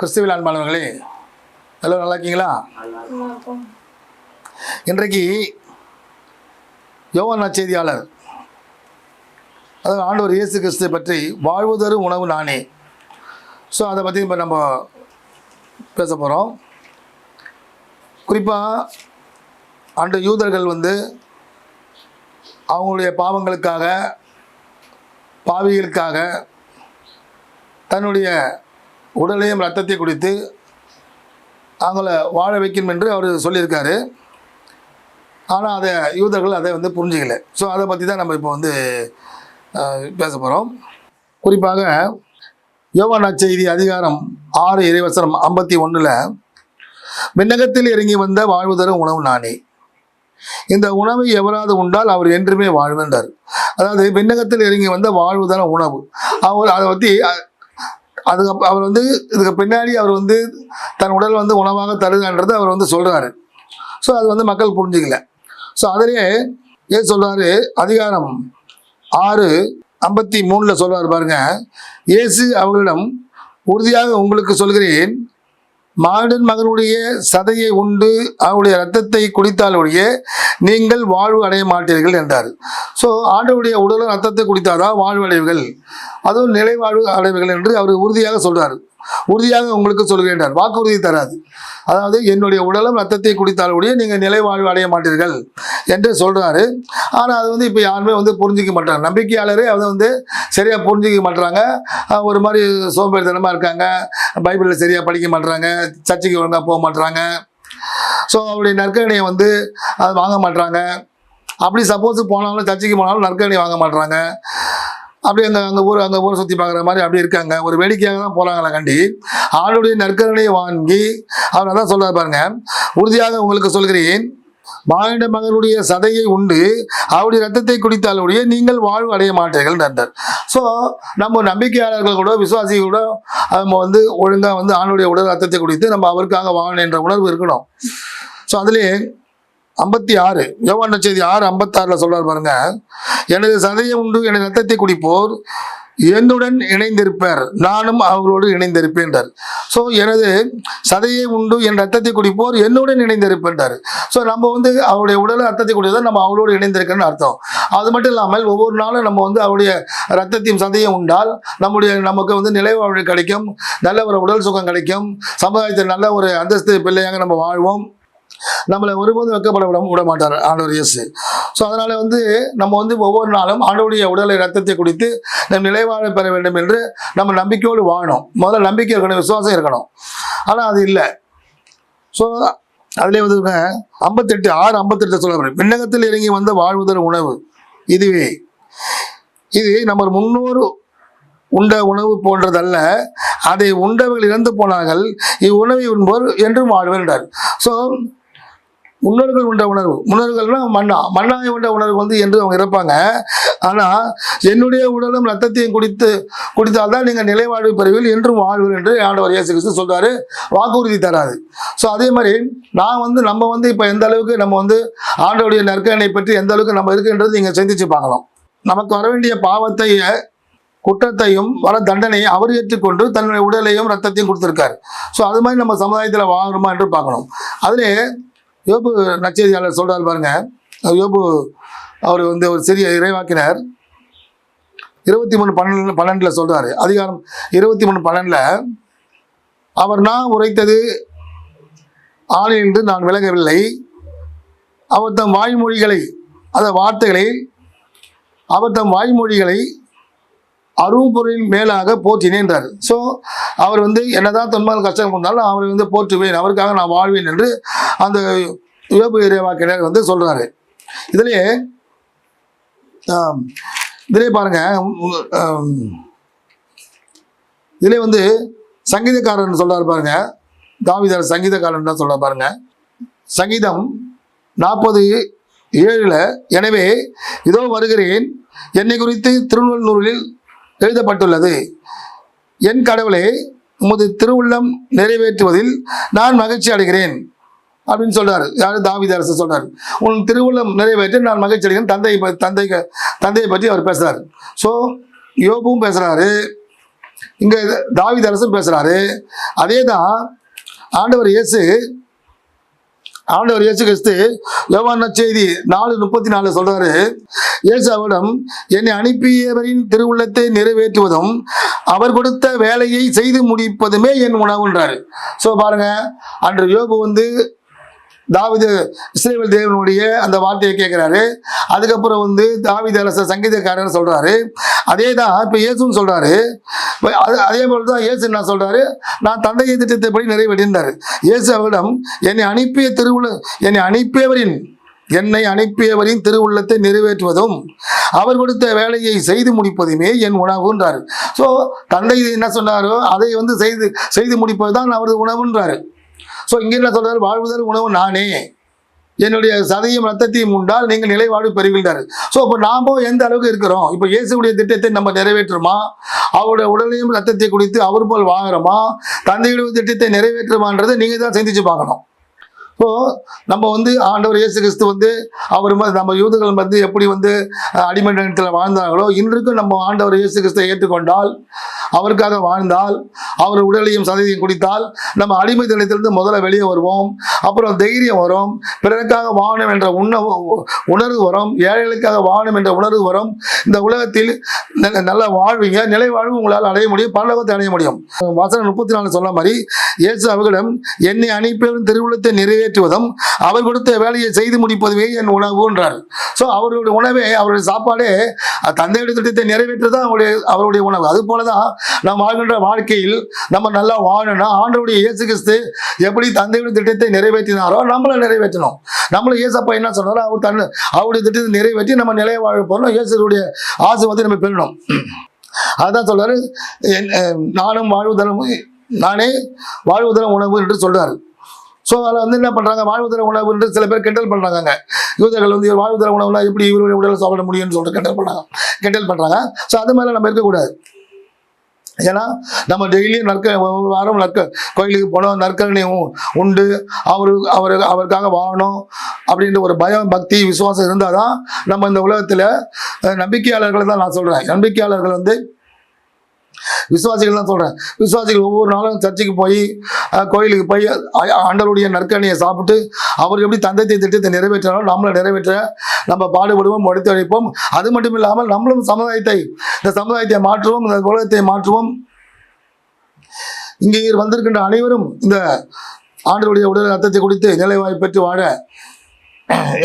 கிறிஸ்துவில் அன்பானவர்களே ஹலோ நல்லா இருக்கீங்களா இன்றைக்கு யோவான் செய்தியாளர் அதாவது ஆண்டவர் இயேசு கிறிஸ்து பற்றி வாழ்வுதரு உணவு நானே. ஸோ அதை பற்றி இப்போ நம்ம பேச போகிறோம் குறிப்பாக ஆண்டு யூதர்கள் வந்து அவங்களுடைய பாவங்களுக்காக பாவிகளுக்காக தன்னுடைய உடலையும் ரத்தத்தை குடித்து அவங்கள வாழ வைக்கணும் என்று அவர் சொல்லியிருக்காரு. ஆனால் அதை யூதர்கள் அதை வந்து புரிஞ்சிக்கல. ஸோ அதை பற்றி தான் நம்ம இப்போ வந்து பேச போகிறோம் குறிப்பாக யோவான் செய்தி அதிகாரம் ஆறு இறைவசனம் ஐம்பத்தி ஒன்றில் விண்ணகத்தில் இறங்கி வந்த வாழ்வு தரும் உணவு நானே. இந்த உணவை எவராது உண்டால் அவர் என்றுமே வாழ்வென்றார். அதாவது விண்ணகத்தில் இறங்கி வந்த வாழ்வு தரும் உணவு. அவர் அதை பற்றி அதுக்கு அவர் வந்து இதுக்கு பின்னாடி அவர் வந்து தன் உடல் வந்து உணவாக தருதுன்றது அவர் வந்து சொல்கிறாரு ஸோ அது வந்து மக்கள் புரிஞ்சுக்கல. ஸோ அதிலே ஏன் சொல்கிறாரு அதிகாரம் ஆறு ஐம்பத்தி மூணில் சொல்கிறார் பாருங்க. இயேசு அவர்களிடம் உறுதியாக உங்களுக்கு சொல்கிறேன் மாடன் மகனுடைய சதையை உண்டு அவருடைய ரத்தத்தை குடித்தாலுடைய நீங்கள் வாழ்வு அடைய மாட்டீர்கள் என்றார். ஸோ ஆண்டவுடைய உடலும் ரத்தத்தை குடித்தாதான் வாழ்வு அடைவுகள் அதுவும் நிலை வாழ்வு அடைவுகள் என்று அவர் உறுதியாக சொல்கிறார் உறுதியாக உங்களுக்கு சொல்கின்றார் வாக்குறுதி தராது. அதாவது என்னுடைய உடலும் ரத்தத்தை குடித்தாலுடைய நீங்கள் நிலை வாழ்வு அடைய மாட்டீர்கள் என்று சொல்கிறாரு ஆனால் அது வந்து இப்போ யாருமே வந்து புரிஞ்சிக்க மாட்டாங்க. நம்பிக்கையாளரே அதை வந்து சரியாக புரிஞ்சிக்க மாட்டுறாங்க ஒரு மாதிரி சோம்பேறித்தனமாக இருக்காங்க. பைபிளில் சரியாக படிக்க மாட்டுறாங்க சர்ச்சைக்கு ஒழுங்காக போக மாட்டுறாங்க ஸோ அவருடைய நற்கரணையை வந்து அது வாங்க மாட்டுறாங்க அப்படி சப்போஸ் போனாலும் சர்ச்சைக்கு போனாலும் நற்கணி வாங்க மாட்டுறாங்க அப்படியே அந்த அங்கே ஊர் அந்த ஊரை சுற்றி பார்க்குற மாதிரி அப்படி இருக்காங்க. ஒரு வேடிக்கையாக தான் போகிறாங்களா கண்டி. ஆளுடைய நற்கரணையை வாங்கி அவர் அதான் சொல்கிறார் பாருங்க. உறுதியாக உங்களுக்கு சொல்கிறேன். மானிட மகனுடைய சதையை உண்டு. அவருடைய ரத்தத்தை குடித்தாலுடைய நீங்கள் வாழ்வு அடைய மாட்டீர்கள் என்றார் ஸோ நம்ம நம்பிக்கையாளர்கள் கூட விசுவாசிகள் கூட நம்ம வந்து ஒழுங்காக வந்து ஆணுடைய உடல் ரத்தத்தை குடித்து நம்ம அவருக்காக வாழணும் என்ற உணர்வு இருக்கணும். ஸோ அதுலேயே ஐம்பத்தி ஆறு. யோவான் செய்தி ஆறு ஐம்பத்தாறில் சொல்கிறார் பாருங்க. எனது சதையை உண்டு எனது ரத்தத்தை குடிப்போர் என்னுடன் இணைந்திருப்பார். நானும் அவர்களோடு இணைந்திருப்பேன்றார் ஸோ எனது சதையை உண்டு என் ரத்தத்தை குடிப்போர் என்னுடன் இணைந்திருப்பேன்றார் ஸோ நம்ம வந்து அவருடைய உடலை ரத்தத்தை குடிதான் நம்ம அவரோடு இணைந்திருக்கன்னு அர்த்தம். அது மட்டும் இல்லாமல் ஒவ்வொரு நாளும் நம்ம வந்து அவருடைய ரத்தத்தையும் சதையும் உண்டால் நம்முடைய நமக்கு வந்து நிலைவாழ்வு கிடைக்கும் நல்ல ஒரு உடல் சுகம் கிடைக்கும் சமுதாயத்தில் நல்ல ஒரு அந்தஸ்து பிள்ளையாக நம்ம வாழ்வோம். நம்மளை ஒருபோதும் வெக்கப்பட விட விட மாட்டார் ஆண்டவர் இயேசு. ஸோ அதனால் வந்து நம்ம வந்து ஒவ்வொரு நாளும் ஆண்டவருடைய உடலை ரத்தத்தை குடித்து நம் நிலைவாழ பெற வேண்டும் என்று நம்ம நம்பிக்கையோடு வாழணும். முதல்ல நம்பிக்கை இருக்கணும் விசுவாசம் இருக்கணும். ஆனால் அது இல்லை. ஸோ அதிலே வந்து ஐம்பத்தெட்டு ஆறு ஐம்பத்தெட்டு சொல்ல விண்ணகத்தில் இறங்கி வந்த வாழ்வுதல் உணவு இதுவே. இது நம்ம முன்னோர் உண்ட உணவு போன்றதல்ல அதை உண்டவர்கள் இறந்து போனார்கள் இவ்வுணவை உண்போர் என்றும் வாழ்வர் என்றார். ஸோ முன்னோர்கள் உண்ட உணர்வு. முன்னோர்கள்னா மன்னா. மண்ணாய் உண்ட உணர்வு வந்து என்று அவங்க இருப்பாங்க. ஆனால் என்னுடைய உடலும் ரத்தத்தையும் குடித்து குடித்தால்தான் நீங்கள் நிலைவாழ்வு பெறுவீர்கள் என்றும் வாழ்வில் என்று ஆண்டவர் இயேசு கிறிஸ்து சொல்கிறார் வாக்குறுதி தராது. ஸோ அதே மாதிரி நான் வந்து நம்ம வந்து இப்போ எந்த அளவுக்கு நம்ம வந்து ஆண்டவருடைய நற்கனை பற்றி எந்த அளவுக்கு நம்ம இருக்குன்றது நீங்கள் சிந்திச்சு பார்க்கலாம். நமக்கு வர வேண்டிய பாவத்தை குற்றத்தையும் வர தண்டனையை அவர் ஏற்றுக்கொண்டு தன்னுடைய உடலையும் ரத்தத்தையும் கொடுத்துருக்காரு. ஸோ அது மாதிரி நம்ம சமுதாயத்தில் வாங்குறோமா என்று பார்க்கணும். அதிலே யோபு நச்செய்தியாளர் சொல்கிறார் பாருங்க. யோபு அவர் வந்து ஒரு சிறிய இறைவாக்கினர். இருபத்தி மூணு பன்னெண்டு பன்னெண்டில் சொல்கிறார் அதிகாரம் இருபத்தி மூணு பன்னெண்டில் அவர் நான் உரைத்தது ஆள் என்று நான் விலகவில்லை. அவர் தம் வாய்மொழிகளை அந்த வார்த்தைகளை அவர் தம் வாய்மொழிகளை அரும்பொருளின் மேலாக போற்றினேன்றார் ஸோ அவர் வந்து என்னதான் தொன்மால் கஷ்டம் இருந்தாலும் அவரை வந்து போற்றுவேன். அவருக்காக நான் வாழ்வேன் என்று அந்த யோபு இறைவாக்கினர் வந்து சொல்கிறாரு இதுலயே இதிலே பாருங்க இதிலே வந்து சங்கீதக்காரன் சொல்கிறார் பாருங்க. தாவிதார் சங்கீதக்காரன் தான் சொல்றாரு பாருங்க. சங்கீதம் நாற்பது ஏழில் எனவே இதோ வருகிறேன் என்னை குறித்து திருநூலில் எழுதப்பட்டுள்ளது. என் கடவுளே உமது திருவுள்ளம் நிறைவேற்றுவதில் நான் மகிழ்ச்சி அடைகிறேன். அப்படின்னு சொல்றாரு. யாரு? தாவித அரசு சொல்றாரு. உன் திருவுள்ளம் நிறைவேற்ற நான் மகிழ்ச்சி அடைகிறேன். தந்தை தந்தை தந்தையை பற்றி அவர் பேசுறாரு. ஸோ யோபும் பேசுறாரு. இங்கே தாவித அரசும் பேசுகிறாரு அதே தான் ஆண்டவர் இயேசு ஆண்டவர் இயேசு கிறிஸ்து யோவான செய்தி நாலு முப்பத்தி நாலு சொல்றாரு. இயேசு அவரிடம் என்னை அனுப்பியவரின் திருவுள்ளத்தை நிறைவேற்றுவதும் அவர் கொடுத்த வேலையை செய்து முடிப்பதுமே என் உணவுன்றாரு. ஸோ பாருங்க அன்று யோபு வந்து தாவித இஸ்ரேல் தேவனுடைய அந்த வார்த்தையை கேட்குறாரு. அதுக்கப்புறம் வந்து தாவித அரசர் சங்கீதக்காரர் சொல்கிறாரு அதே தான் இப்போ இயேசுன்னு சொல்கிறாரு அது அதே போல தான் இயேசு என்ன சொல்கிறாரு நான் தந்தையை திட்டத்தைப்படி நிறைவேற்றினார். இயேசு அவரிடம் என்னை அனுப்பிய திருவுள்ள என்னை அனுப்பியவரின் என்னை அனுப்பியவரின் திருவுள்ளத்தை நிறைவேற்றுவதும் அவர் கொடுத்த வேலையை செய்து முடிப்பதுமே என் உணவுன்றார் ஸோ தந்தை என்ன சொன்னாரோ அதை வந்து செய்து செய்து முடிப்பது தான் அவரது உணவுன்றாரு. ஸோ இங்கே என்ன சொல்றாரு? வாழ்வுதல் உணவு நானே. என்னுடைய சதையும் ரத்தத்தையும் உண்டால் நீங்கள் நிலைவாடு பெறுகின்றார் ஸோ இப்போ நாம எந்த அளவுக்கு இருக்கிறோம்? இப்போ இயேசுடைய திட்டத்தை நம்ம நிறைவேற்றுமா அவருடைய உடலையும் ரத்தத்தை குடித்து அவர் போல் வாங்குறோமா? தந்தையுடைய திட்டத்தை நிறைவேற்றுமான்றதை நீங்கள் தான் சிந்திச்சு பார்க்கணும். ஸோ நம்ம வந்து ஆண்டவர் இயேசு கிறிஸ்து வந்து அவர் நம்ம யூதர்கள் வந்து எப்படி வந்து அடிமண்டலத்தில் வாழ்ந்தார்களோ இன்றைக்கும் நம்ம ஆண்டவர் இயேசு கிறிஸ்துவை ஏற்றுக்கொண்டால் அவருக்காக வாழ்ந்தால் அவர் உடலையும் சதையையும் குடித்தால் நம்ம அடிமை தினத்திலிருந்து முதல்ல வெளியே வருவோம். அப்புறம் தைரியம் வரும். பிறருக்காக வாழணும் என்ற உண்ண உணர்வு வரும். ஏழைகளுக்காக வாழணும் என்ற உணர்வு வரும். இந்த உலகத்தில் நல்ல- நல்ல வாழ்வீங்க. நிலை வாழ்வு உங்களால் அடைய முடியும். பல்லவத்தை அடைய முடியும். வசனம் முப்பத்தி நாலு சொன்ன மாதிரி இயேசு அவர்களிடம் என்னை அனுப்பியவரின் திருவுள்ளத்தை நிறைவேற்றுவதும் அவர் கொடுத்த வேலையை செய்து முடிப்பதுவே என் உணவுன்றார். ஸோ அவருடைய உணவே அவருடைய சாப்பாடே தந்தையுடைய திட்டத்தை நிறைவேற்றுதான் அவருடைய அவருடைய உணவு. அது போலதான் நாம் வாழ்கின்ற வாழ்க்கையில் நம்ம நல்லா வாழணும்னா ஆண்டருடைய இயேசு கிறிஸ்து எப்படி தந்தையுடைய திட்டத்தை நிறைவேற்றினாரோ நம்மள நிறைவேற்றணும். நம்மள இயேசப்பா என்ன சொன்னாரோ அவர் தன் அவருடைய திட்டத்தை நிறைவேற்றி நம்ம நிலைய வாழ போகிறோம் இயேசுடைய ஆசீர்வாதத்தை நம்ம பெறணும். அதுதான் சொல்றாரு என், நானும் வாழ்வுதலும் நானே வாழ்வுதலும் உணவு என்று சொல்றாரு. ஸோ அதில் வந்து என்ன பண்ணுறாங்க வாழ்வுதர உணவு என்று சில பேர் கெட்டல் பண்ணுறாங்க யூதர்கள் வந்து வாழ்வுதர உணவுனா எப்படி இவருடைய உடல் சாப்பிட முடியும்னு சொல்லிட்டு கெட்டல் பண்ணுறாங்க கெட்டல் பண்ணுறாங்க ஸோ அது மாதிரி நம்ம இருக்கக்கூடாது. ஏன்னா நம்ம டெய்லியும் நற்க ஒவ்வொரு வாரம் நற்க கோயிலுக்கு போனோம் நற்கரணையும் உண்டு. அவரு அவரு அவருக்காக வாழணும் அப்படின்ற ஒரு பயம் பக்தி விசுவாசம் இருந்தால் தான் நம்ம இந்த உலகத்தில் நம்பிக்கையாளர்களை தான் நான் சொல்கிறேன் நம்பிக்கையாளர்கள் வந்து விசுவாசிகள் தான் சொல்கிறேன் விசுவாசிகள் ஒவ்வொரு நாளும் சர்ச்சுக்கு போய் கோயிலுக்கு போய் ஆண்டவருடைய நற்கணியை சாப்பிட்டு அவர் எப்படி தந்தை திட்டத்தை நிறைவேற்றினாலும் நம்மளை நிறைவேற்ற நம்ம பாடுபடுவோம் எடுத்து அழைப்போம் அது மட்டும் இல்லாமல் நம்மளும் சமுதாயத்தை இந்த சமுதாயத்தை மாற்றுவோம் இந்த உலகத்தை மாற்றுவோம். இங்கே வந்திருக்கின்ற அனைவரும் இந்த ஆண்டவருடைய உடல் ரத்தத்தை குடித்து நிலைவாய் பெற்று வாழ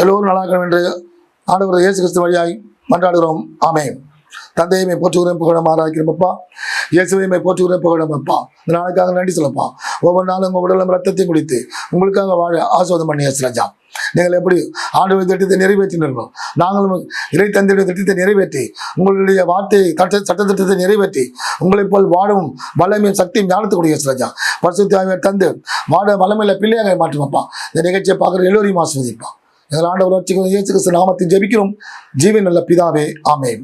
எல்லோரும் நல்லாக்கணும் என்று ஆண்டவர் இயேசு கிறிஸ்து வழியாய் மன்றாடுகிறோம். ஆமேன். தந்தையை போற்றுகிறேன் புகழம் ஆராய்க்கிறோம் அப்பா. இயேசுவையுமே போற்றுகிறேன் புகழம் அப்பா. இந்த நாளுக்காக நன்றி சொல்லப்பா. ஒவ்வொரு நாளும் உங்கள் உடலும் ரத்தத்தையும் குடித்து உங்களுக்காக வாழ ஆசோதம் பண்ணி சிலஜா நீங்கள் எப்படி ஆண்டு திட்டத்தை நிறைவேற்றினீர்களோ நாங்களும் இறை தந்தையுடைய திட்டத்தை நிறைவேற்றி உங்களுடைய வார்த்தையை சட்ட சட்ட திட்டத்தை நிறைவேற்றி உங்களைப் போல் வாழவும் வல்லமையும் சக்தியும் ஞானத்துக்குரிய சிலஜா பரிசுத்தாவை தந்து வாட வல்லமையில பிள்ளையாக மாற்றுவாப்பா இந்த நிகழ்ச்சியை பார்க்குற எல்லோரையும் ஆஸ்வதிப்பா எங்கள் ஆண்டவர் இயேசு கிறிஸ்து நாமத்தை ஜெபிக்கிறோம். ஜீவன் நல்ல பிதாவே ஆமேன்.